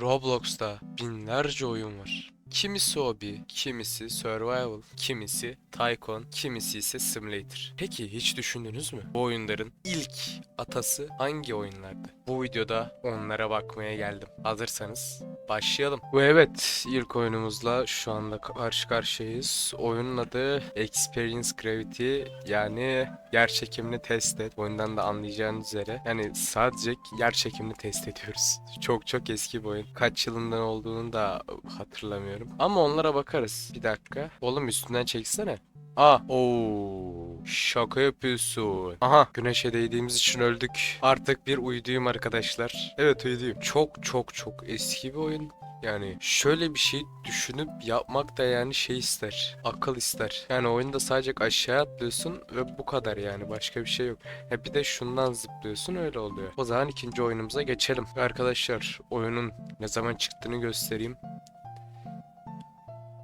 Roblox'ta binlerce oyun var. Kimisi hobi, kimisi survival, kimisi tycoon, kimisi ise simulator. Peki hiç düşündünüz mü? Bu oyunların ilk atası hangi oyunlardı? Bu videoda onlara bakmaya geldim. Hazırsanız başlayalım. Bu evet ilk oyunumuzla şu anda karşı karşıyayız. Oyunun adı Experience Gravity yani yer çekimini test et. Oyundan da anlayacağınız üzere. Yani sadece yer çekimini test ediyoruz. Çok çok eski bir oyun. Kaç yılından olduğunu da hatırlamıyorum. Ama onlara bakarız. Bir dakika. Oğlum üstünden çeksene. Aa, ooo, şaka yapıyorsun. Aha, güneşe değdiğimiz için öldük. Artık bir uyduyum arkadaşlar. Evet uyduyum. Çok çok çok eski bir oyun. Yani şöyle bir şey düşünüp yapmak da yani şey ister. Akıl ister. Yani oyunda sadece aşağı atlıyorsun ve bu kadar yani başka bir şey yok. Ha bir de şundan zıplıyorsun öyle oluyor. O zaman ikinci oyunumuza geçelim. Arkadaşlar oyunun ne zaman çıktığını göstereyim.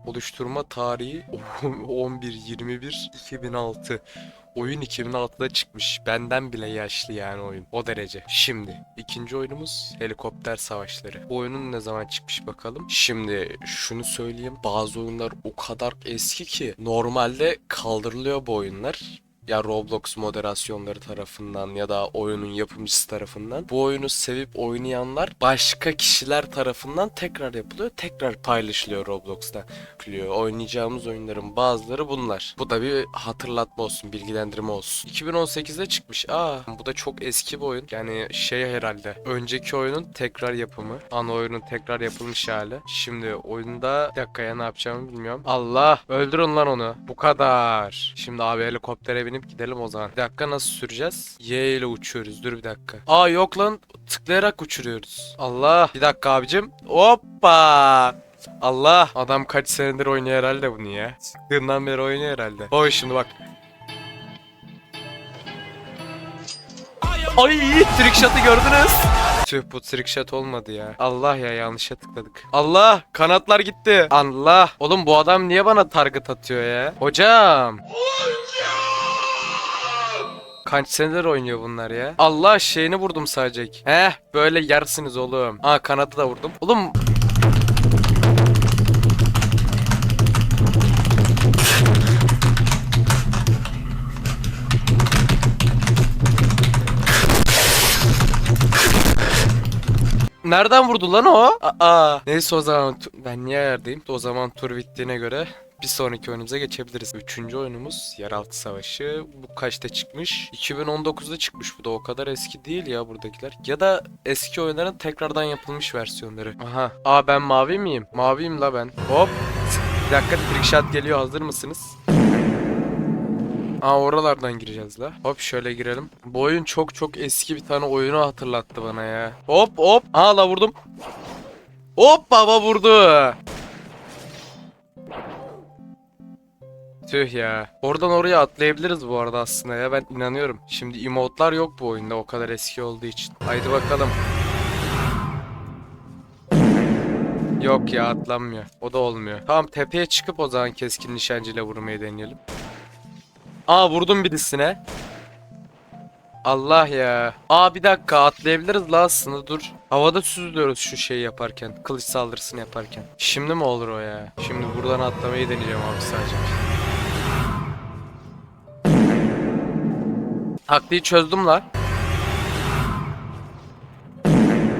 Oluşturma tarihi 11 21 2006. Oyun 2006'da çıkmış. Benden bile yaşlı yani oyun. O derece. Şimdi ikinci oyunumuz Helikopter Savaşları. Bu oyunun ne zaman çıkmış bakalım. Şimdi şunu söyleyeyim. Bazı oyunlar o kadar eski ki normalde kaldırılıyor bu oyunlar ya Roblox moderasyonları tarafından ya da oyunun yapımcısı tarafından bu oyunu sevip oynayanlar başka kişiler tarafından tekrar yapılıyor, tekrar paylaşılıyor Roblox'ta. Oynayacağımız oyunların bazıları bunlar. Bu da bir hatırlatma olsun, bilgilendirme olsun. 2018'de çıkmış. Aa, bu da çok eski bir oyun. Yani şey herhalde. Önceki oyunun tekrar yapımı. Ana oyunun tekrar yapılmış hali. Şimdi oyunda bir dakika ya ne yapacağımı bilmiyorum. Allah! Öldürün lan onu. Bu kadar. Şimdi abi helikoptere binip gidelim o zaman. Bir dakika nasıl süreceğiz? Y ile uçuyoruz. Dur bir dakika. Aa yok lan. Tıklayarak uçuruyoruz. Allah. Bir dakika abicim. Hoppa. Allah. Adam kaç senedir oynuyor herhalde bunu ya. Çıktığından beri oynuyor herhalde. Oy şimdi bak. Ay trick gördünüz. Tüh bu trick olmadı ya. Allah ya yanlışa tıkladık. Allah kanatlar gitti. Allah. Oğlum bu adam niye bana target atıyor ya? Hocam. Kaç senedir oynuyor bunlar ya? Allah şeyini vurdum sadece. Heh böyle yersiniz oğlum. Aa kanadı da vurdum. Oğlum Nereden vurdu lan o? Aa. Neyse o zaman ben niye yerdeyim? O zaman tur bittiğine göre bir sonraki oyunumuza geçebiliriz. Üçüncü oyunumuz Yeraltı Savaşı. Bu kaçta çıkmış? 2019'da çıkmış bu da o kadar eski değil ya buradakiler. Ya da eski oyunların tekrardan yapılmış versiyonları. Aha. Aa ben mavi miyim? Maviyim la ben. Hop. Bir dakika trick shot geliyor hazır mısınız? Aa oralardan gireceğiz la. Hop şöyle girelim. Bu oyun çok çok eski bir tane oyunu hatırlattı bana ya. Hop hop. Aa la vurdum. Hop baba vurdu. Tüh ya. Oradan oraya atlayabiliriz bu arada aslında ya ben inanıyorum. Şimdi emotlar yok bu oyunda o kadar eski olduğu için. Haydi bakalım. Yok ya atlanmıyor. O da olmuyor. Tamam tepeye çıkıp o zaman keskin nişancıyla vurmayı deneyelim. Aa vurdum birisine. Allah ya. Aa bir dakika atlayabiliriz la aslında dur. Havada süzülüyoruz şu şeyi yaparken. Kılıç saldırısını yaparken. Şimdi mi olur o ya? Şimdi buradan atlamayı deneyeceğim abi sadece. Taktiği çözdüm la.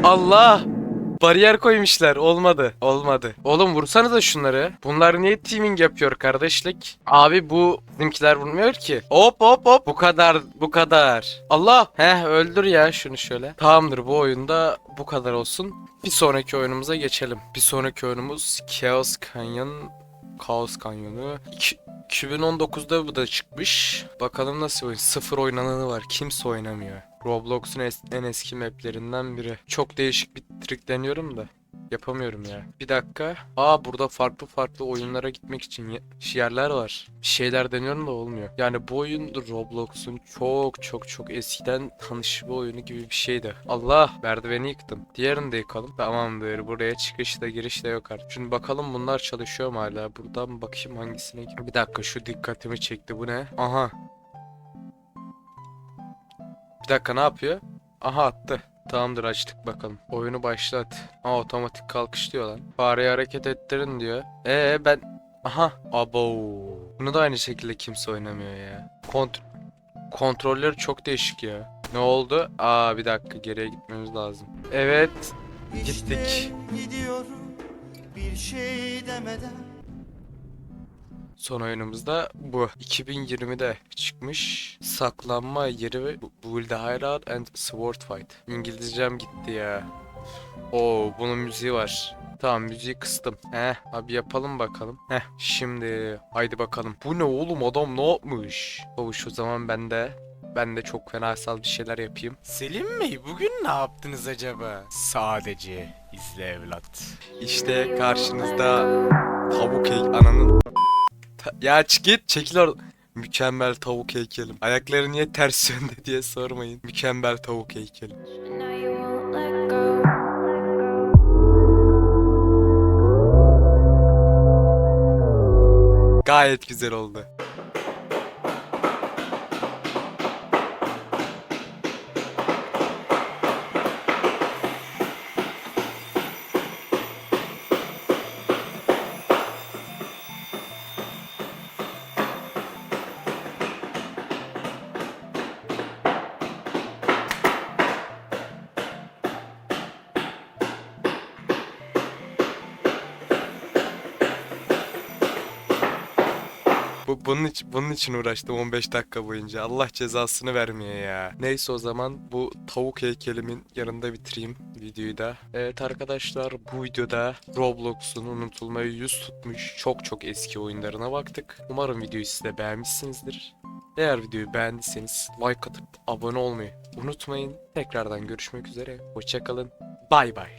Allah! Bariyer koymuşlar. Olmadı. Olmadı. Oğlum vursanıza şunları. Bunlar niye teaming yapıyor kardeşlik? Abi bu bizimkiler vurmuyor ki. Hop hop hop. Bu kadar. Bu kadar. Allah. Heh öldür ya şunu şöyle. Tamamdır bu oyunda bu kadar olsun. Bir sonraki oyunumuza geçelim. Bir sonraki oyunumuz Chaos Canyon. Chaos Canyonu. İki- 2019'da bu da çıkmış. Bakalım nasıl oyun. Sıfır oynananı var. Kimse oynamıyor. Roblox'un es- en eski maplerinden biri. Çok değişik bir trik deniyorum da. Yapamıyorum ya. Bir dakika. Aa burada farklı farklı oyunlara gitmek için yerler var. Bir şeyler deniyorum da olmuyor. Yani bu oyun Roblox'un çok çok çok eskiden tanış bir oyunu gibi bir şeydi. Allah merdiveni yıktım. Diğerini de yıkalım. Tamamdır. Buraya çıkış da giriş de yok artık. Şimdi bakalım bunlar çalışıyor mu hala? Buradan bakayım hangisine. Bir dakika şu dikkatimi çekti. Bu ne? Aha. Bir dakika ne yapıyor? Aha attı. Tamamdır açtık bakalım. Oyunu başlat. Aa otomatik kalkış diyor lan. Fareyi hareket ettirin diyor. Ee ben... Aha. Abo. Bunu da aynı şekilde kimse oynamıyor ya. Kont Kontrolleri çok değişik ya. Ne oldu? Aa bir dakika geriye gitmemiz lazım. Evet. İşte Gittik. gidiyorum bir şey demeden Son oyunumuz da bu. 2020'de çıkmış. Saklanma yeri ve Build and Sword Fight. İngilizcem gitti ya. Oo bunun müziği var. Tamam müziği kıstım. Heh abi yapalım bakalım. Heh şimdi haydi bakalım. Bu ne oğlum adam ne yapmış? Babuş o zaman ben de ben de çok fenasal bir şeyler yapayım. Selim Bey bugün ne yaptınız acaba? Sadece izle evlat. İşte karşınızda tavuk ananın ya çık git çekil or Mükemmel tavuk heykelim. Ayakları niye ters yönde diye sormayın. Mükemmel tavuk go. Gayet güzel oldu. Bu, bunun için, bunun için uğraştım 15 dakika boyunca. Allah cezasını vermeye ya. Neyse o zaman bu tavuk heykelimin yanında bitireyim videoyu da. Evet arkadaşlar bu videoda Roblox'un unutulmayı yüz tutmuş çok çok eski oyunlarına baktık. Umarım videoyu siz de beğenmişsinizdir. Eğer videoyu beğendiyseniz like atıp abone olmayı unutmayın. Tekrardan görüşmek üzere. Hoşçakalın. Bay bay.